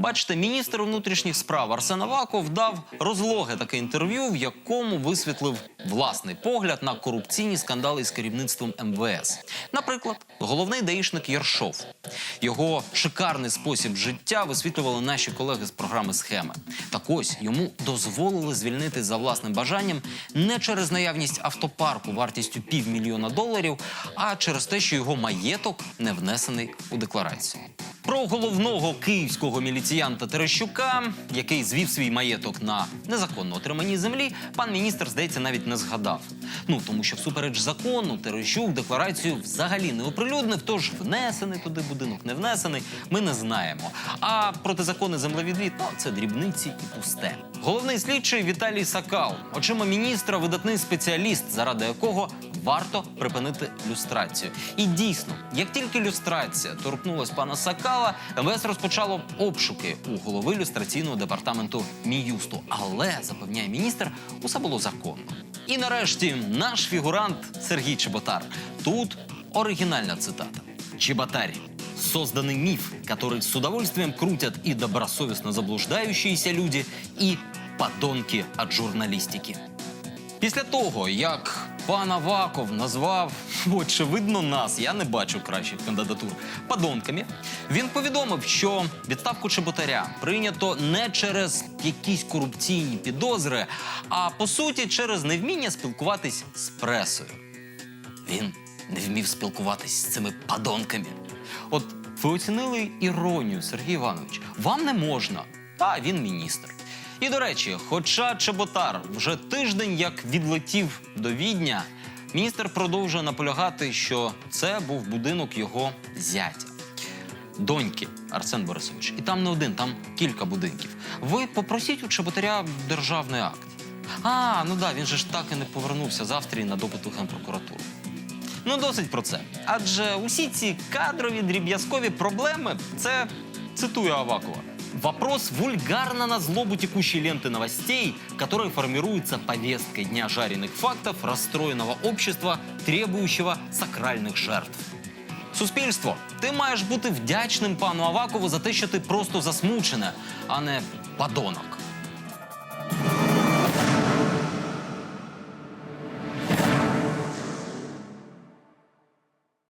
Бачите, міністр внутрішніх справ Арсен Аваков дав розлоге таке інтерв'ю, в якому висвітлив власний погляд на корупційні скандали з керівництвом МВС. Наприклад, головний даїшник Єршов. Його шикарний спосіб життя висвітлювали наші колеги з програми Схеми. Так ось йому дозволили звільнити за власним бажанням не через наявність автопарку вартістю півмільйона доларів, а через те, що його маєток не внесений у декларацію. Про головного київського міліціянта Терещука, який звів свій маєток на незаконно отриманій землі, пан міністр, здається, навіть не згадав. Ну тому що всупереч закону Терещук декларацію взагалі не оприлюднив, тож внесений туди будинок, не внесений, ми не знаємо. А протизаконний землевідвід ну, це дрібниці і пусте. Головний слідчий Віталій Сакал, очима міністра, видатний спеціаліст, заради якого варто припинити люстрацію. І дійсно, як тільки люстрація торкнулась пана Сакала, МВС розпочало обшуки у голови люстраційного департаменту Мін'юсту. Але запевняє міністр, усе було законно. І нарешті наш фігурант Сергій Чеботар. Тут оригінальна цитата. Чеботарь. Созданный миф, который с удовольствием крутят и добросовестно заблуждающиеся люди, и подонки от журналістики. Після того, як пан Аваков назвав, очевидно, нас, я не бачу кращих кандидатур, подонками, він повідомив, що відставку Чеботаря прийнято не через якісь корупційні підозри, а по суті через невміння спілкуватись з пресою. Він не вмів спілкуватись з цими подонками. От ви оцінили іронію, Сергій Іванович. Вам не можна, та він міністр. І до речі, хоча Чеботар вже тиждень як відлетів до Відня, міністр продовжує наполягати, що це був будинок його зятя. Доньки Арсен Борисович. І там не один, там кілька будинків. Ви попросіть у Чеботаря державний акт. А, ну да, він же ж так і не повернувся з Австрії на допит у генпрокуратуру. Ну, досить про це. Адже усі ці кадрові дріб'язкові проблеми це цитую Авакова. Вопрос вульгарно на злобу текущей ленты новостей, которая формируется повесткой дня жареных фактов расстроенного общества, требующего сакральних жертв. Суспільство, ти маєш бути вдячним пану Авакову за те, що ти просто засмучене, а не подонок.